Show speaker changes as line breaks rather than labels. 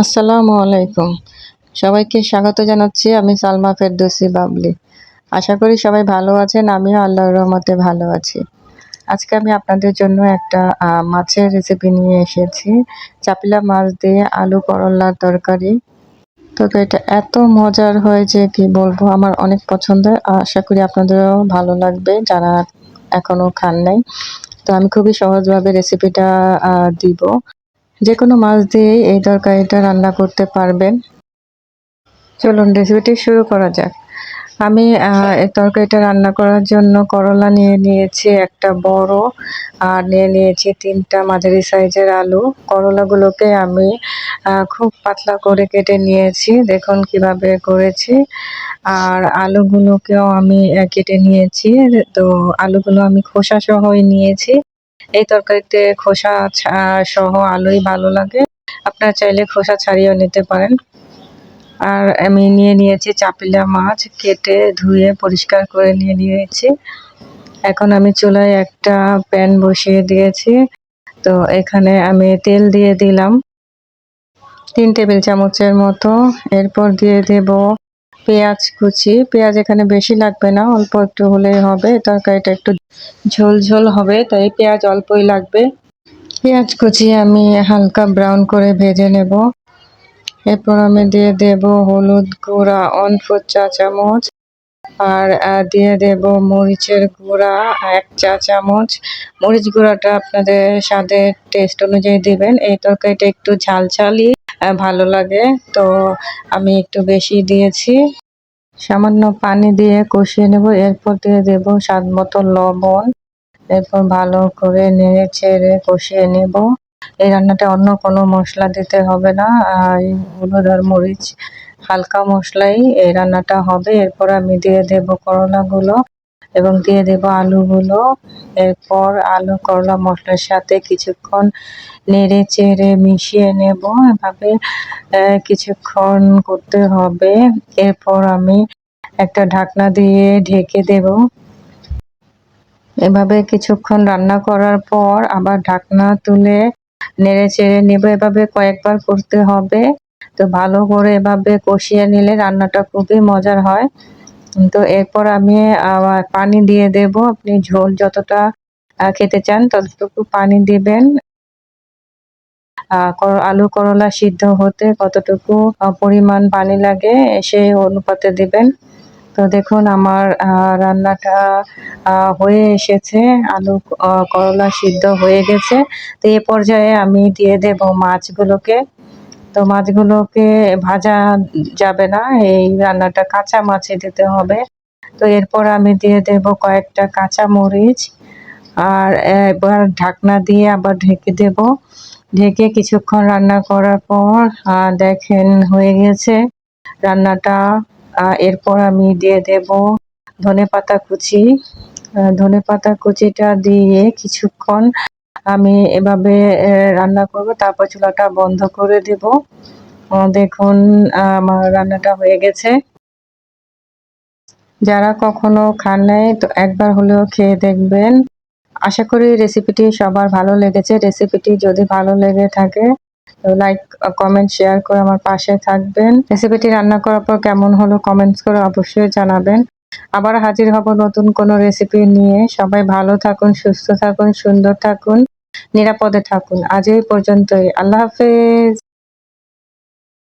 আসসালামু আলাইকুম। সবাইকে স্বাগত জানাচ্ছি আমি সালমা ফেরদৌসি বাবলি। আশা করি সবাই ভালো আছেন, আমিও আল্লাহর রহমতে ভালো আছি। আজকে আমি আপনাদের জন্য একটা মাছের রেসিপি নিয়ে এসেছি। চাপিলা মাছ দিয়ে আলু করলার তরকারি। তো এটা এত মজার হয় যে কি বলব, আমার অনেক পছন্দের আশা করি আপনাদেরও ভালো লাগবে, যারা এখনও খান নাই। তো আমি খুবই সহজভাবে রেসিপিটা দিব। যে কোনো মাছ দিয়েই এই তরকারিটা রান্না করতে পারবেন। চলুন রেসিপিটি শুরু করা যাক। আমি এই তরকারিটা রান্না করার জন্য করলা নিয়ে নিয়েছি একটা বড়, আর নিয়ে নিয়েছি তিনটা মাঝারি সাইজের আলু। করলাগুলোকে আমি খুব পাতলা করে কেটে নিয়েছি। দেখুন কীভাবে করেছি। আর আলুগুলোকেও আমি কেটে নিয়েছি। তো আলুগুলো আমি খোসা সহই নিয়েছি। এই তরকারিতে খোসা সহ আলুই ভালো লাগে। আপনারা চাইলে খোসা ছাড়িয়েও নিতে পারেন। আর আমি নিয়ে নিয়েছি চাপিলা মাছ, কেটে ধুয়ে পরিষ্কার করে নিয়ে নিয়েছি। এখন আমি চুলায় একটা প্যান বসিয়ে দিয়েছি। তো এখানে আমি তেল দিয়ে দিলাম। তিন টেবিল চামচের মতো। এরপর দিয়ে দেব পেঁয়াজ কুচি। পেঁয়াজ এখানে বেশি লাগবে না, অল্প একটু হলেই হবে। তরকারিটা একটু ঝোল ঝোল হবে, তাই পেঁয়াজ অল্পই লাগবে। পেঁয়াজ কুচি আমি হালকা ব্রাউন করে ভেজে নেব। এরপর আমি দিয়ে দেব হলুদ গুঁড়া ফোর চা চামচ আর দিয়ে দেব মরিচের গুঁড়া, এক চা চামচ। মরিচ গুঁড়াটা আপনাদের স্বাদের টেস্ট অনুযায়ী দিবেন। এই তরকারিটা একটু ঝাল ঝালই ভালো লাগে, তো আমি একটু বেশি দিয়েছি। সামান্য পানি দিয়ে কষিয়ে নেব, এরপর দিয়ে দেব স্বাদ মতো লবণ। এরপর ভালো করে নেড়ে চেড়ে কষিয়ে নেব। এই রান্নাটা অন্য কোনো মশলা দিতে হবে না। হলুদ আর মরিচ, হালকা মশলাই, এই রান্নাটা হবে। এরপর আমি দিয়ে দেব করলাগুলো এবং দিয়ে দেব আলুগুলো। এরপর আলু, করলা, মশলার সাথে কিছুক্ষণ নেড়ে চেড়ে মিশিয়ে নেব। এভাবে কিছুক্ষণ করতে হবে। এরপর আমি একটা ঢাকনা দিয়ে ঢেকে দেব। এভাবে কিছুক্ষণ রান্না করার পর আবার ঢাকনা তুলে নেড়ে চেড়ে নেব, এভাবে কয়েকবার করতে হবে। তো ভালো করে এভাবে কষিয়ে নিলে রান্নাটা খুবই মজার হয়। তো এরপর আমি পানি দিয়ে দেব। আপনি ঝোল যতটা খেতে চান ততটুকু পানি দিবেন। আলু করলা সিদ্ধ হতে কতটুকু পরিমাণ পানি লাগে সেই অনুপাতে দিবেন। তো দেখুন, আমার রান্নাটা হয়ে এসেছে। আলু করলা সিদ্ধ হয়ে গেছে। তো এ পর্যায়ে আমি দিয়ে দেব মাছগুলোকে। তো মাছগুলোকে ভাজা যাবে না, এই রান্নাটা কাঁচা মাছে দিতে হবে। তো এরপর আমি দিয়ে দেব কয়েকটা কাঁচা মরিচ। আর এবার ঢাকনা দিয়ে আবার ঢেকে দেব। ঢেকে কিছুক্ষণ রান্না করার পর দেখেন হয়ে গেছে। রান্নাটা এরপর আমি দিয়ে দেব ধনে পাতা কুচি। ধনে পাতা কুচিটা দিয়ে কিছুক্ষণ আমি এভাবে রান্না করব। তারপর চুলাটা বন্ধ করে দেব। দেখুন, আমার রান্নাটা হয়ে গেছে। যারা কখনো খান নাই, তো একবার হলেও খেয়ে দেখবেন। আশা করি রেসিপিটি সবার ভালো লেগেছে। রেসিপিটি যদি ভালো লেগে থাকে লাইক কমেন্ট শেয়ার করে আমার পাশে থাকবেন। রেসিপিটি রান্না করার পর কেমন হলো কমেন্টস করে অবশ্যই জানাবেন। আবার হাজির হব নতুন কোনো রেসিপি নিয়ে। সবাই ভালো থাকুন, সুস্থ থাকুন, সুন্দর থাকুন, নিরাপদে থাকুন। আজ এই পর্যন্তই। আল্লাহ হাফেজ।